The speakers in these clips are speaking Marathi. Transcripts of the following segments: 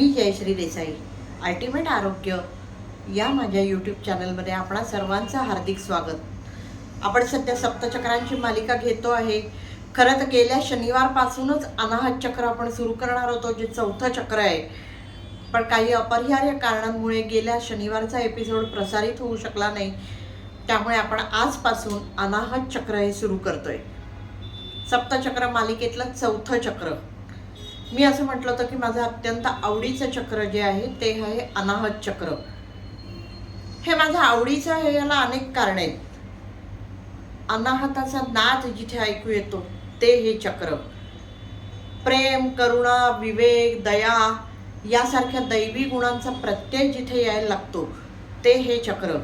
मी जयश्री देसाई. अल्टिमेट आरोग्य. या माझ्या यूट्यूब चॅनलमध्ये आपणा सर्वांचं हार्दिक स्वागत. आपण सध्या सप्तचक्रांची मालिका घेतो आहे. खरं तर गेल्या शनिवारपासूनच अनाहत चक्र आपण सुरू करणार होतो जे चौथं चक्र आहे. पण काही अपरिहार्य कारणांमुळे गेल्या शनिवारचा एपिसोड प्रसारित होऊ शकला नाही. त्यामुळे आपण आजपासून अनाहत चक्र हे सुरू करतोय. सप्तचक्र मालिकेतलं चौथं चक्र. मी असं म्हटलं होतं की माझं अत्यंत आवडीचं चक्र जे आहे ते आहे अनाहत चक्र. हे माझं आवडीचं आहे याला अनेक कारण आहेत. अनाहताचा नाद जिथे ऐकू येतो ते हे चक्र. प्रेम करुणा विवेक दया यासारख्या दैवी गुणांचा प्रत्यय जिथे यायला लागतो ते हे चक्र.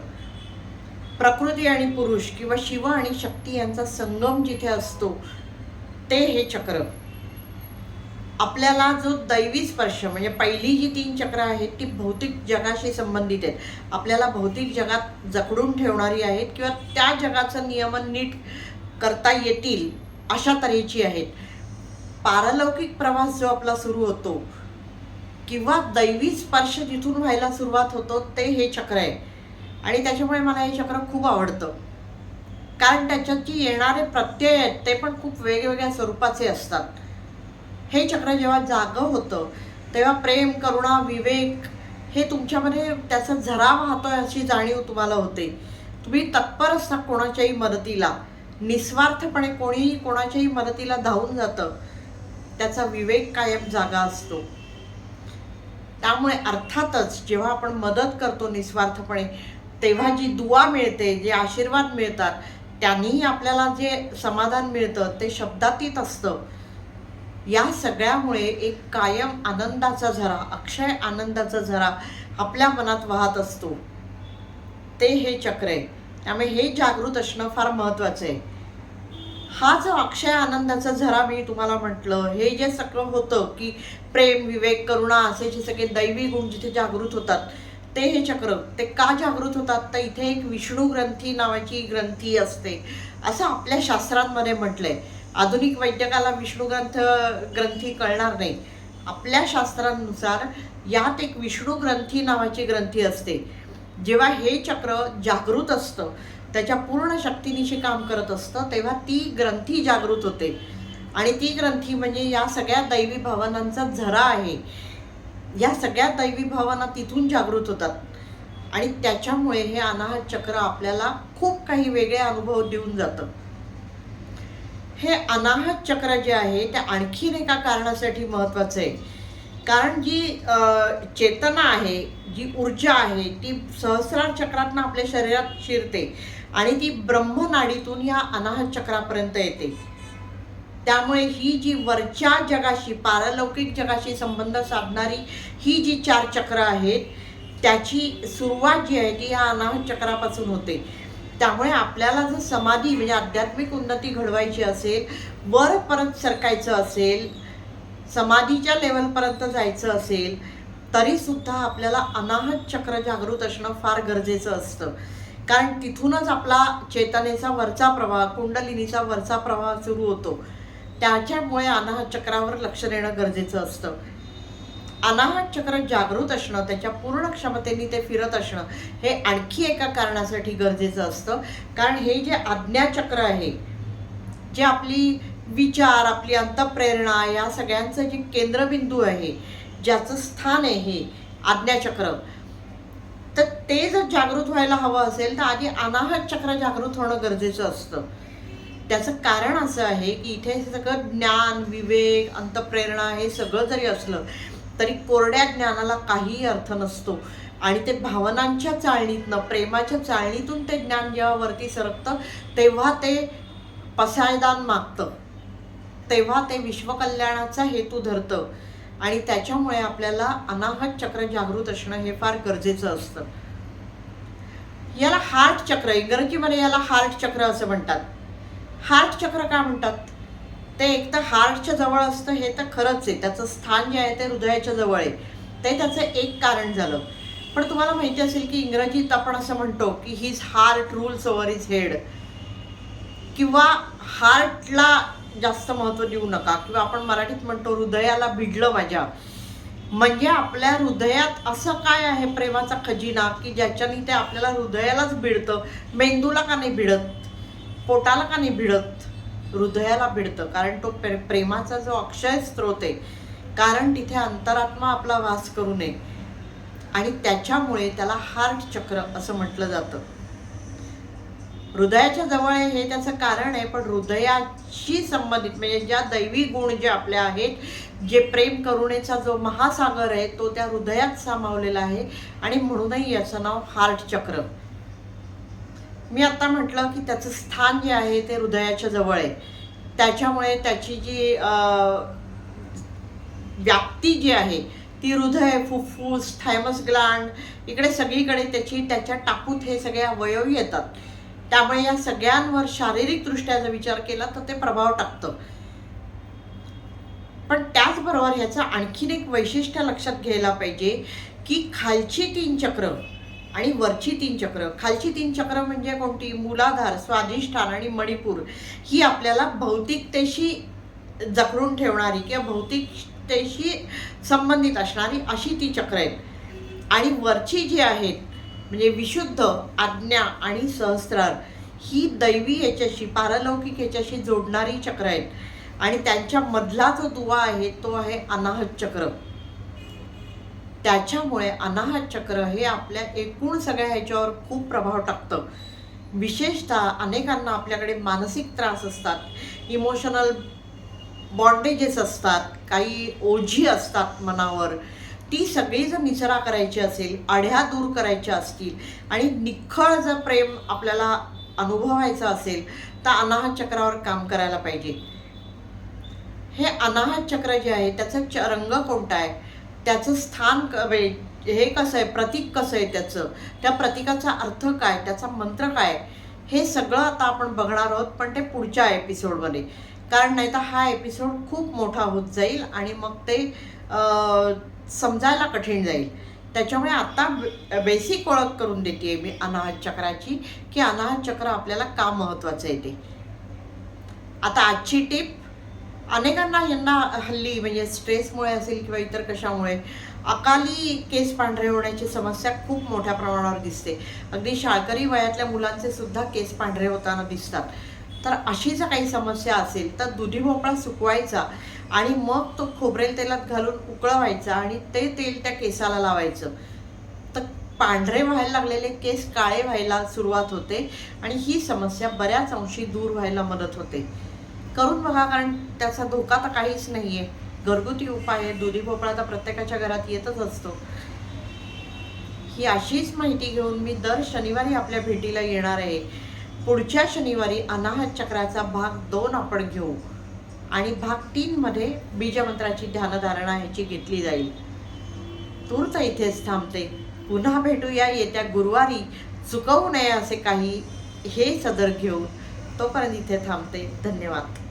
प्रकृती आणि पुरुष किंवा शिव आणि शक्ती यांचा संगम जिथे असतो ते हे चक्र. आपल्याला जो दैवी स्पर्श म्हणजे पहिली जी तीन चक्र आहेत ती भौतिक जगाशी संबंधित आहेत. आपल्याला भौतिक जगात जकडून ठेवणारी आहेत किंवा त्या जगाचं नियमन नीट करता येतील अशा तऱ्हेची आहेत. पारलौकिक प्रवास जो आपला सुरू होतो किंवा दैवी स्पर्श जिथून व्हायला सुरुवात होतो ते हे चक्र आहे. आणि त्याच्यामुळे मला हे चक्र खूप आवडतं. कारण त्याच्यात जी येणारे प्रत्यय आहेत ते पण खूप वेगवेगळ्या स्वरूपाचे असतात. हे चक्र जेव्हा जागं होतं तेव्हा प्रेम करुणा विवेक हे तुमच्यामध्ये त्याचा झरा वाहतो अशी जाणीव तुम्हाला होते. तुम्ही तत्पर असता कोणाच्याही मदतीला. निस्वार्थपणे कोणीही कोणाच्याही मदतीला धावून जातं. त्याचा विवेक कायम जागा असतो. त्यामुळे अर्थातच जेव्हा आपण मदत करतो निस्वार्थपणे तेव्हा जी दुवा मिळते जे आशीर्वाद मिळतात त्यांनीही आपल्याला जे समाधान मिळतं ते शब्दातीत असतं. या सगळ्यामुळे एक कायम आनंदाचा झरा अक्षय आनंदाचा झरा आपल्या मनात वाहत असतो. ते हे चक्र आहे. त्यामुळे हे जागृत असणं फार महत्वाचं आहे. हा जो अक्षय आनंदाचा झरा मी तुम्हाला म्हटलं हे जे सगळं होतं की प्रेम विवेक करुणा असे जे सगळे दैवी गुण जिथे जागृत होतात ते हे चक्र ते का जागृत होतात? तर इथे एक विष्णू ग्रंथी नावाची ग्रंथी असते. असं आपल्या शास्त्रांमध्ये म्हटलंय. आधुनिक वैद्यकाला विष्णू ग्रंथ ग्रंथी कळणार नाही. आपल्या शास्त्रांनुसार यात एक विष्णू ग्रंथी नावाची ग्रंथी असते. जेव्हा हे चक्र जागृत असतं त्याच्या पूर्ण शक्तीनिशी काम करत असतं तेव्हा ती ग्रंथी जागृत होते. आणि ती ग्रंथी म्हणजे या सगळ्या दैवी भावनांचा झरा आहे. या सगळ्या दैवी भावना तिथून जागृत होतात. आणि त्याच्यामुळे हे अनाहत चक्र आपल्याला खूप काही वेगळे अनुभव देऊन जातं. हे अनाहत चक्र जे आहे ते आणखीन एका कारणासाठी महत्त्वाचं आहे. कारण जी चेतना आहे जी ऊर्जा आहे ती सहस्रार चक्रातनं आपल्या शरीरात शिरते आणि ती ब्रह्मनाडीतून या अनाहत चक्रापर्यंत येते. त्यामुळे ही जी वरच्या जगाशी पारलौकिक जगाशी संबंध साधणारी ही जी चार चक्र आहेत त्याची सुरुवात जी आहे ती या अनाहत चक्रापासून होते. त्यामुळे आपल्याला जर समाधी म्हणजे आध्यात्मिक उन्नती घडवायची असेल वर परत सरकायचं असेल समाधीच्या लेवलपर्यंत जायचं असेल तरी सुद्धा आपल्याला अनाहत चक्र जागृत असणं फार गरजेचं असतं. कारण तिथूनच आपला चेतनेचा वरचा प्रवाह कुंडलिनीचा वरचा प्रवाह सुरू होतो. त्याच्यामुळे अनाहत चक्रावर लक्ष देणं गरजेचं असतं. अनाहत चक्र जागृत असणं त्याच्या पूर्ण क्षमतेने ते फिरत असणं हे आणखी एका कारणासाठी गरजेचं असतं. कारण हे जे आज्ञाचक्र आहे जे आपली विचार आपली अंतप्रेरणा या सगळ्यांचं जे केंद्रबिंदू आहे ज्याचं स्थान आहे हे आज्ञाचक्र तर ते जर जागृत व्हायला हवं असेल तर आधी अनाहत चक्र जागृत होणं गरजेचं असतं. त्याचं कारण असं आहे की इथे सगळं ज्ञान विवेक अंतप्रेरणा हे सगळं जरी असलं तरी कोरड्या ज्ञानाला काहीही अर्थ नसतो. आणि ते भावनांच्या चाळणीतनं प्रेमाच्या चाळणीतून ते ज्ञान जेव्हा वरती सरकतं तेव्हा ते पसायदान मागतं. तेव्हा ते विश्वकल्याणाचा हेतू धरतं. आणि त्याच्यामुळे आपल्याला अनाहत चक्र जागृत असणं हे फार गरजेचं असतं. याला हार्ट चक्र इंग्रजीमध्ये याला हार्ट चक्र असं म्हणतात. हार्ट चक्र का म्हणतात? ते एक तर हार्टच्या जवळ असतं हे तर खरंच आहे. त्याचं स्थान जे आहे ते हृदयाच्या जवळ आहे. ते त्याचं एक कारण झालं. पण तुम्हाला माहिती असेल की इंग्रजीत आपण असं म्हणतो की his heart rules over his head किंवा हार्टला जास्त महत्त्व देऊ नका. किंवा आपण मराठीत म्हणतो हृदयाला भिडलं माझ्या. म्हणजे आपल्या हृदयात असं काय आहे प्रेमाचा खजिना की ज्याच्याने ते आपल्याला हृदयालाच भिडतं? मेंदूला का नाही भिडत? पोटाला का नाही भिडत? हृदयाला भिडतं. कारण तो प्रे प्रेमाचा जो अक्षय स्रोत आहे कारण तिथे अंतरात्मा आपला वास करू नये. आणि त्याच्यामुळे त्याला हार्ट चक्र असं म्हटलं जातं. हृदयाच्या जवळ आहे हे त्याचं कारण आहे पण हृदयाशी संबंधित म्हणजे ज्या दैवी गुण जे आपल्या आहेत जे प्रेम करुणेचा जो महासागर आहे तो त्या हृदयात सामावलेला आहे. आणि म्हणूनही याचं नाव हार्ट चक्र. मी आता म्हटलं की त्याचं स्थान जे आहे ते हृदयाच्या जवळ आहे. त्याच्यामुळे त्याची जी अं, व्याप्ती जी आहे ती हृदय फुफ्फुस थायमस ग्लांड इकडे सगळीकडे त्याची त्याच्या टाकूत हे सगळे अवयव येतात. त्यामुळे या सगळ्यांवर शारीरिकदृष्ट्या जर विचार केला तर ते प्रभाव टाकतं. पण त्याचबरोबर ह्याचं आणखीन एक वैशिष्ट्य लक्षात घ्यायला पाहिजे की खालची तीन चक्र आणि वरची तीन चक्र. खालची तीन चक्र म्हणजे कोणती? मूलाधार स्वाधिष्ठान आणि मणिपूर. ही आपल्याला भौतिकतेशी जखडून ठेवणारी किंवा भौतिकतेशी संबंधित असणारी अशी ती चक्र आहेत. आणि वरची जी आहेत म्हणजे विशुद्ध आज्ञा आणि सहस्त्रार ही दैवी याच्याशी पारलौकिक याच्याशी जोडणारी चक्र आहेत. आणि त्यांच्या मधला जो दुवा आहे तो आहे अनाहत चक्र. त्याच्यामुळे अनाहत चक्र हे आपल्या एकूण सगळ्या ह्याच्यावर खूप प्रभाव टाकतं. विशेषतः अनेकांना आपल्याकडे मानसिक त्रास असतात इमोशनल बॉन्डेजेस असतात काही ओझी असतात मनावर. ती सगळी जर निचरा करायची असेल आढ्या दूर करायच्या असतील आणि निखळ जर प्रेम आपल्याला अनुभवायचं असेल तर अनाहत चक्रावर काम करायला पाहिजे. हे अनाहत चक्र जे आहे त्याचा च रंग कोणता आहे? त्याचं स्थान क- वे- हे कसं आहे प्रतीक कसं आहे त्याचं? त्या प्रतीकाचा अर्थ काय? त्याचा मंत्र काय? हे सगळं आता आपण बघणार आहोत पण ते पुढच्या एपिसोडमध्ये. कारण नाही तर हा एपिसोड खूप मोठा होत जाईल आणि मग ते समजायला कठीण जाईल. त्याच्यामुळे आता बेसिक ओळख करून देते मी अनाहत चक्राची की अनाहत चक्र आपल्याला का महत्त्वाचं आहे ते. आता आजची टीप अनेकांना यांना हल्ली म्हणजे स्ट्रेसमुळे असेल किंवा इतर कशामुळे अकाली केस पांढरे होण्याची समस्या खूप मोठ्या प्रमाणावर दिसते. अगदी शाळकरी वयातल्या मुलांचे सुद्धा केस पांढरे होताना दिसतात. तर अशी जर काही समस्या असेल तर दुधी भोपळा सुकवायचा आणि मग तो खोबरेल तेलात घालून उकळवायचा आणि ते तेल त्या केसाला लावायचं. तर पांढरे व्हायला लागलेले केस काळे व्हायला सुरुवात होते आणि ही समस्या बऱ्याच अंशी दूर व्हायला मदत होते. करून बघा कारण त्याचा धोका तर काहीच नाही आहे घरगुती उपाय आहे दुधी भोपळा तर प्रत्येकाच्या घरात येतच असतो. ही अशीच माहिती घेऊन मी दर शनिवारी आपल्या भेटीला येणार आहे. पुढच्या शनिवारी अनाहत चक्राचा भाग दोन आपण घेऊ. आणि भाग तीनमध्ये बीजमंत्राची ध्यानधारणा ह्याची घेतली जाईल. तूर्त इथेच थांबते. पुन्हा भेटूया येत्या गुरुवारी. चुकवू नये असे काही हे सदर घेऊन तोपर्यंत इथे थांबते. धन्यवाद.